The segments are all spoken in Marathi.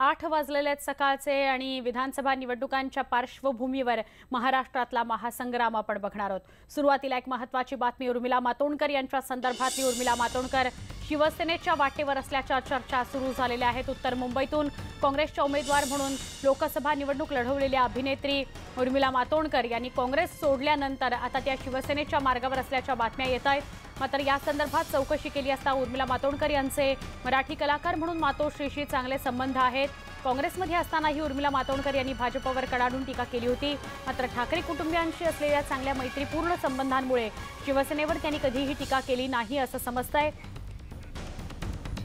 आठ वाजलेले आहेत सकाळचे आणि विधानसभा निवडणुकांच्या पार्श्वभूमीवर महाराष्ट्रातला महासंग्राम आपण बघणार आहोत. सुरुवातीला एक महत्वाची बातमी उर्मिला मातोंडकर यांच्या संदर्भातली. उर्मिला मातोंडकर शिवसेनेच्या वाटेवर असल्याच्या चर्चा सुरू झालेल्या आहेत. उत्तर मुंबईतून काँग्रेसच्या उमेदवार म्हणून लोकसभा निवडणूक लढवलेल्या अभिनेत्री उर्मिला मातोंडकर यांनी काँग्रेस सोडल्यानंतर आता त्या शिवसेनेच्या मार्गावर असल्याच्या बातम्या येत आहेत. मात्र या संदर्भात चौकशी केली असता उर्मिला मातोंडकर यांचे मराठी कलाकार म्हणून मातोश्रीशी चांगले संबंध आहेत. काँग्रेसमध्ये असतानाही उर्मिला मातोंडकर यांनी भाजपवर कडाडून टीका केली होती. मात्र ठाकरे कुटुंबियांशी असलेल्या चांगल्या मैत्रीपूर्ण संबंधांमुळे शिवसेनेवर त्यांनी कधीही टीका केली नाही असं समजतंय.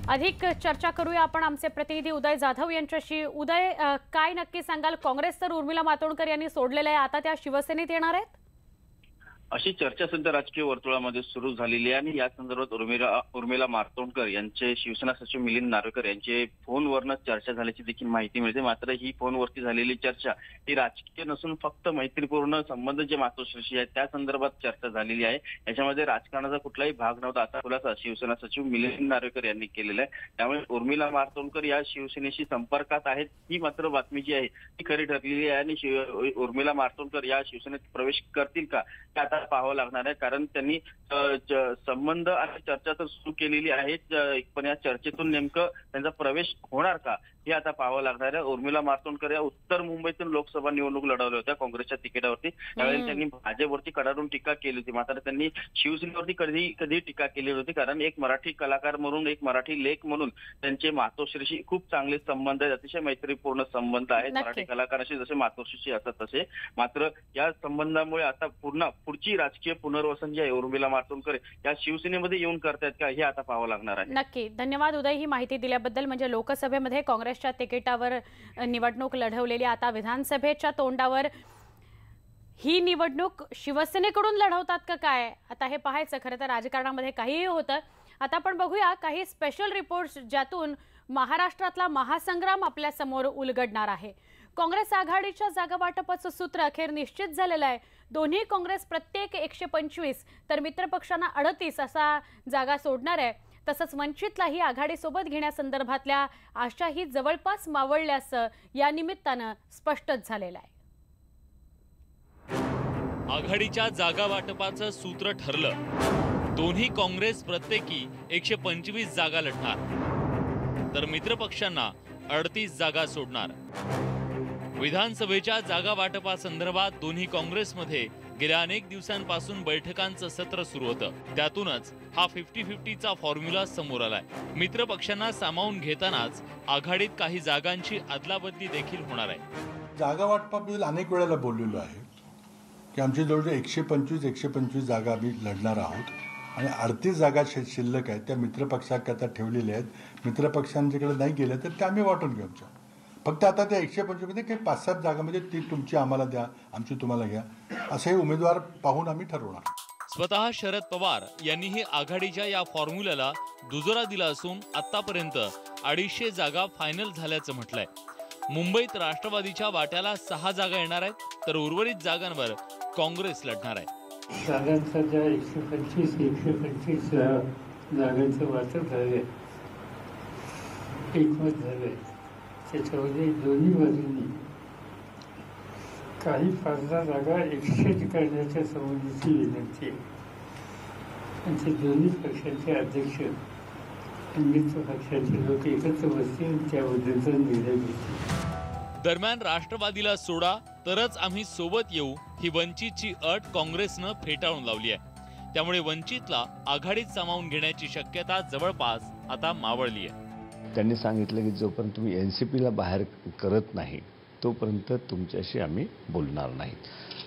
अधिक चर्चा करूया आपण आमचे प्रतिनिधी उदय जाधव यांच्याशी. उदय काय नक्की सांगाल? काँग्रेस तर उर्मिला मातोंडकर यांनी सोडलेलं आहे. आता त्या शिवसेनेत येणार आहेत? अशी चर्चा सध्या राजकीय वर्तुळामध्ये सुरू झालेली आहे आणि या संदर्भात उर्मिला उर्मिला मारतोंडकर यांचे शिवसेना सचिव मिलिंद नार्वेकर यांचे फोनवरनं चर्चा झाल्याची देखील माहिती मिळते. मात्र ही फोनवरती झालेली चर्चा ही राजकीय नसून फक्त मैत्रीपूर्ण संबंध जे मातोश्रीशी आहेत त्या संदर्भात चर्चा झालेली आहे. याच्यामध्ये राजकारणाचा कुठलाही भाग नव्हता. असा खुलासा शिवसेना सचिव मिलिंद नार्वेकर यांनी केलेला आहे. त्यामुळे उर्मिला मारतोंडकर या शिवसेनेशी संपर्कात आहेत ही मात्र बातमी जी आहे ती खरी ठरलेली आहे. आणि शिव- उर्मिला मारतोंडकर या शिवसेनेत प्रवेश करतील का? ते आता पाहावं लागणार आहे. कारण त्यांनी संबंध आणि चर्चा तर सुरू केलेली आहे. पण या चर्चेतून नेमकं त्यांचा प्रवेश होणार का हे आता पाहावं लागणार आहे. उर्मिला मार्तोंडकर या उत्तर मुंबईतून लोकसभा निवडणूक लढवल्या होत्या काँग्रेसच्या तिकिटावरती. त्यावेळी. त्यांनी भाजपवरती कडाडून टीका केली होती. मात्र त्यांनी शिवसेनेवरती कधी कधी टीका केली होती कारण एक मराठी कलाकार म्हणून एक मराठी लेख म्हणून त्यांचे मातोश्रीशी खूप चांगले संबंध आहेत. अतिशय मैत्रीपूर्ण संबंध आहेत. मराठी कलाकाराशी जसे मातोश्रीशी असतात तसे. मात्र या संबंधामुळे आता पूर्ण पुढची राजकीय पुनर्वसन जी आहे उर्मिला मातोंडकर या शिवसेनेमध्ये येऊन करतायत का? हे आता पाहावं लागणार आहे. नक्की. धन्यवाद. उदय ही माहिती दिल्याबद्दल म्हणजे लोकसभेमध्ये काँग्रेसच्या तिकिटावर निवडणूक लढवलेली आता विधानसभेच्या तोंडावर. ही निवडणूक शिवसेनेकडून लढवतात का काय? आता हे पाहायचं. खरं तर राजकारणामध्ये काहीही होतं. आता आपण बघूया काही स्पेशल रिपोर्ट्स ज्यातून महाराष्ट्रातला महासंग्राम आपल्यासमोर उलगडणार आहे. काँग्रेस आघाडीच्या जागा वाटपाचं सूत्र अखेर निश्चित झालेलं आहे. दोन्ही काँग्रेस प्रत्येक एकशे पंचवीस तर मित्रपक्षांना अडतीस असा जागा सोडणार आहे. तसंच वंचितलाही आघाडीसोबत घेण्यासंदर्भातल्या आशाही जवळपास मावळल्याचं या निमित्तानं स्पष्टच झालेलं आहे. आघाडीच्या जागा वाटपाचं सूत्र ठरलं. दोन्ही काँग्रेस प्रत्येकी एकशे पंचवीस जागा लढणार. तर मित्रपक्षांना अडतीस जागा सोडणार. विधानसभेच्या जागा वाटपासंदर्भात दोन्ही काँग्रेसमध्ये गेल्या अनेक दिवसांपासून बैठकांचं सत्र सुरू होतं. त्यातूनच हा फिफ्टी फिफ्टीचा फॉर्म्युला समोर आलाय. मित्रपक्षांना सामावून घेतानाच आघाडीत काही जागांची अदलाबदली देखील होणार आहे. जागा वाटपाबद्दल अनेक वेळेला बोललेलो आहे की आमच्या जवळजवळ एकशे पंचवीस एकशे पंचवीस जागा आम्ही लढणार आहोत. आणि अडतीस जागा शि शिल्लक आहेत त्या मित्रपक्षाकरता ठेवलेल्या आहेत. मित्रपक्षांच्याकडे नाही गेल्या तर त्या आम्ही वाटून घेऊ आमच्या. फक्त आता त्या एकशे पंचवीसमध्ये काही पाच सात जागा म्हणजे ती तुमची आम्हाला द्या आमची तुम्हाला घ्या. असे उमेदवार पाहून आम्ही ठरवणार. स्वतः शरद पवार यांनीही आघाडीच्या या फॉर्म्युल्याला दुजोरा दिला असून आतापर्यंत अडीचशे जागा फायनल झाल्याचं म्हटलंय. मुंबईत राष्ट्रवादीच्या वाट्याला सहा जागा येणार आहेत तर उर्वरित जागांवर काँग्रेस लढणार आहे. जागांचा ज्या एकशे पंचवीस एकशे पंचवीस जागांचं वाटप झाले. एकमत झाले. त्याच्यामध्ये दोन्ही बाजूंनी काही पाचदा जागा एक्सचेंज करण्याच्या संबंधीची विनंती आहे आणि ते दोन्ही पक्षाचे अध्यक्ष आणि मित्र पक्षाचे लोक एकत्र बसतील त्याबद्दलचा निर्णय घेतील दरम्यान राष्ट्रवादीला सोडा तरच आम्ही सोबत येऊ ही वंचितची अट काँग्रेसनं फेटाळून लावली आहे. त्यामुळे वंचितला आघाडीत सामावून घेण्याची शक्यता जवळपास आता मावळली आहे. त्यांनी सांगितलं की जोपर्यंत तुम्ही एन सी पीला बाहेर करत नाही तोपर्यंत तुमच्याशी आम्ही बोलणार नाही.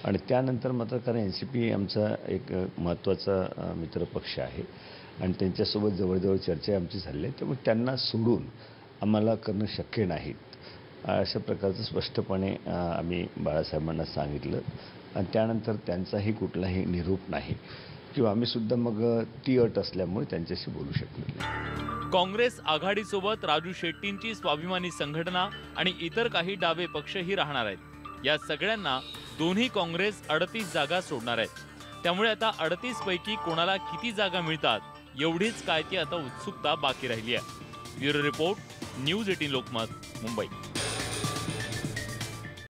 आणि त्यानंतर मात्र कारण एन सी पी आमचा एक महत्त्वाचा मित्रपक्ष आहे आणि त्यांच्यासोबत जवळजवळ चर्चा आमची झाली आहे त्यामुळे त्यांना सोडून आम्हाला करणं शक्य नाही. अशा प्रकारचं स्पष्टपणे आम्ही बाळासाहेबांना सांगितलं. आणि त्यानंतर त्यांचाही कुठलाही निरूप नाही. किंवा आम्ही सुद्धा मग ती अट असल्यामुळे त्यांच्याशी बोलू शकलो नाही. काँग्रेस आघाडीसोबत राजू शेट्टींची स्वाभिमानी संघटना आणि इतर काही डावे पक्षही राहणार आहेत. या सगळ्यांना दोन्ही काँग्रेस अडतीस जागा सोडणार आहेत. त्यामुळे आता अडतीस पैकी कोणाला किती जागा मिळतात एवढीच काय ती आता उत्सुकता बाकी राहिली आहे. Bureau report news eighteen Lokmat Mumbai.